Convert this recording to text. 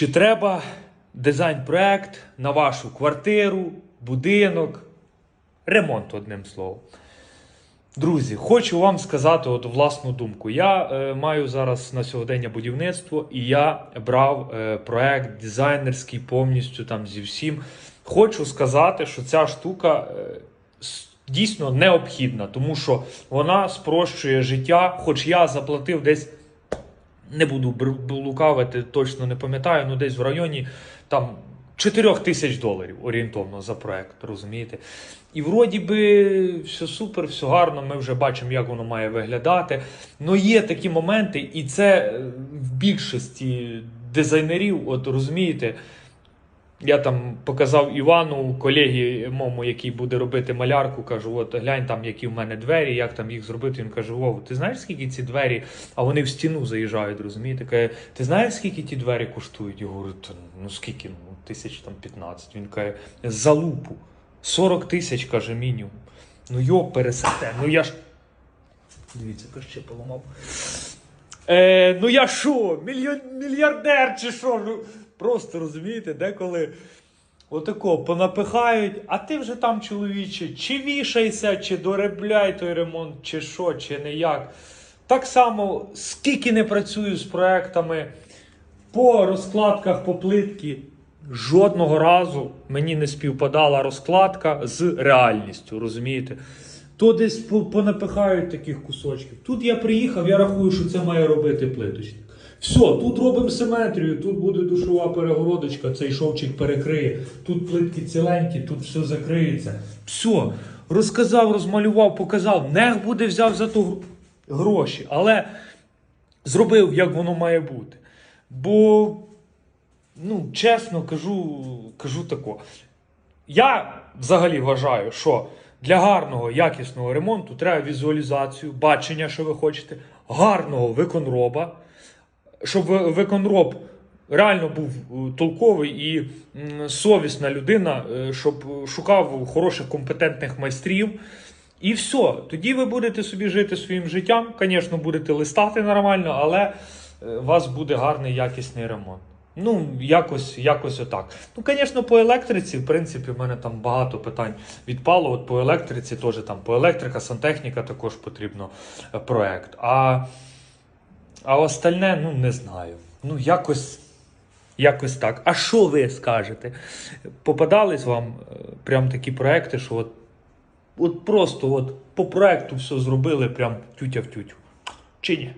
Чи треба дизайн-проект на вашу квартиру, будинок, ремонт, одним словом. Друзі, хочу вам сказати от власну думку. Я е, маю зараз на сьогодення будівництво, і я брав е, проект дизайнерський повністю там зі всім. Хочу сказати, що ця штука е, дійсно необхідна, тому що вона спрощує життя, хоч я заплатив десь не буду лукавити, точно не пам'ятаю, ну десь в районі там 4 тисяч доларів орієнтовно за проект, розумієте? І вроді би все супер, все гарно, ми вже бачимо, як воно має виглядати. Ну є такі моменти, і це е, в більшості дизайнерів, от розумієте. Я там показав Івану, колегі моєму, який буде робити малярку, кажу: от глянь там, які в мене двері, як там їх зробити. Він каже: Вов, ти знаєш, скільки ці двері? А вони в стіну заїжджають, розумієте? Каже, ти знаєш, скільки ті двері коштують? Я говорю, ну скільки? Ну, тисяч там 15. Він каже, за лупу. 40 тисяч, каже, мінімум. Ну йо, пересете. Ну я ж. Дивіться, ще поламав. Е, ну я що, мільйон, мільярдер чи що? Ну, просто розумієте, деколи отако понапихають, а ти вже там, чоловіче, чи вішайся, чи доробляй той ремонт, чи що, чи не як. Так само, скільки не працюю з проектами по розкладках по плитки, жодного разу мені не співпадала розкладка з реальністю, розумієте? То десь понапихають таких кусочків. Тут я приїхав, я рахую, що це має робити плиточник. Все, тут робимо симетрію, тут буде душова перегородочка, цей шовчик перекриє, тут плитки ціленькі, тут все закриється. Все, розказав, розмалював, показав. Нех буде взяв за то гроші, але зробив, як воно має бути. Бо, ну, чесно кажу, кажу тако. Я взагалі вважаю, що для гарного, якісного ремонту треба візуалізацію, бачення, що ви хочете, гарного виконроба, щоб виконроб реально був е, толковий і совісна людина, е, щоб шукав хороших компетентних майстрів. І все, тоді ви будете собі жити своїм життям. Звісно, будете листати нормально, але е, у вас буде гарний якісний ремонт. Ну, якось, якось отак. Ну, звісно, по електриці, в принципі, в мене там багато питань відпало. От по електриці теж там по електрика, сантехніка також потрібно е, проект. А, а остальне, ну не знаю. Ну, якось. Якось так. А що ви скажете? Попадались вам е, прям такі проекти, що от, от просто от по проекту все зробили прям тютя в тютю. Чи ні?